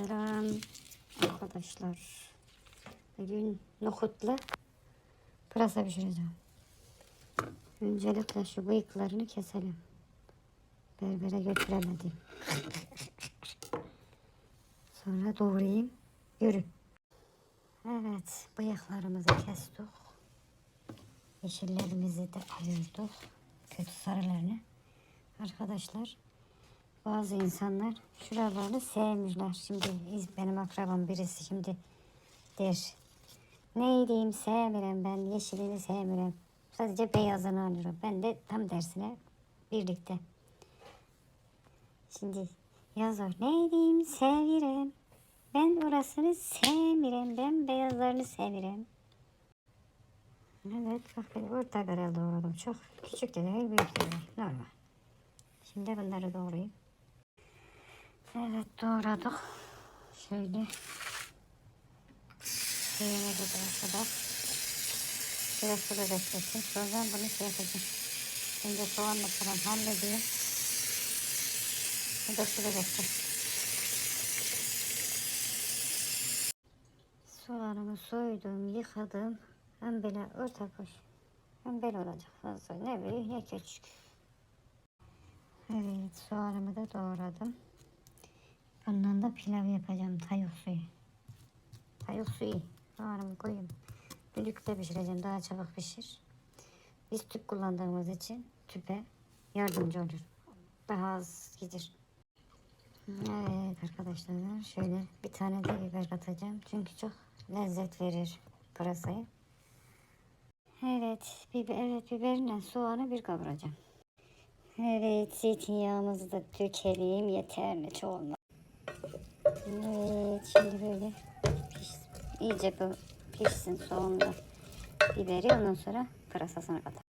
Selam arkadaşlar. Bugün nohutla pırasa pişireceğim. Öncelikle şu bıyıklarını keselim. Berbere götüremedim. Sonra doğrayayım. Yürü. Evet bıyıklarımızı kestik. Yeşillerimizi de ayırdık. Kötü sarılarını. Arkadaşlar bazı insanlar şuralarını sevmirler. Şimdi benim akrabam birisi şimdi der. Ne diyeyim sevmirem ben yeşilini sevmirem. Sadece beyazını alıyorum. Ben de tam tersine birlikte. Şimdi yazar. Ne diyeyim sevirem. Ben orasını sevmirem. Ben beyazlarını sevirem. Evet bak ben orta karel doğradım. Çok küçük de değil büyük de değil. Normal. Şimdi bunları doğrayayım. Evet doğradık. Şöyle. Suyumuzu da kadar. Biraz suda beklettim. Sonra bunu şey yapacağım. Şimdi soğanla falan halledeyim. Bu da suda bekletim. Soğanımı soydum, yıkadım. Hem böyle orta koş. Hem böyle olacak. Fazla ne büyük ne küçük. Evet soğanımı da doğradım. Bundan da pilav yapacağım. Tayuk suyu. Tayuk suyu. Soğanımı koyayım. Düdükte pişireceğim. Daha çabuk pişir. Biz tüp kullandığımız için tüpe yardımcı olur. Daha az gider. Evet arkadaşlar şöyle bir tane de biber katacağım. Çünkü çok lezzet verir pırasaya. Evet, biber, evet biberle soğanı bir kavuracağım. Evet, zeytinyağımızı da dökelim. Yeterli, çoğalma. Evet, şimdi böyle piş, iyice bu pişsin soğanla biberi. Ondan sonra pırasasını katalım.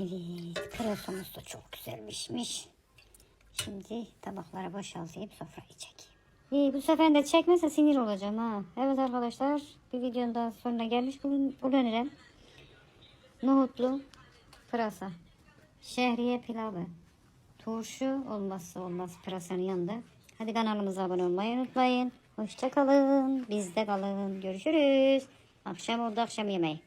Evet, pırasamız da çok güzel pişmiş. Şimdi tabaklara boşaltayım sofrayı çekeyim. İyi, bu sefer de çekmezse sinir olacağım ha. Evet arkadaşlar, bir videonun daha sonuna gelmiş bulun bulunurum. Nohutlu pırasa, şehriye pilavı, turşu olmazsa olmaz pırasanın yanında. Hadi kanalımıza abone olmayı unutmayın. Hoşça kalın, bizde kalın. Görüşürüz. Akşam oldu akşam yemeği.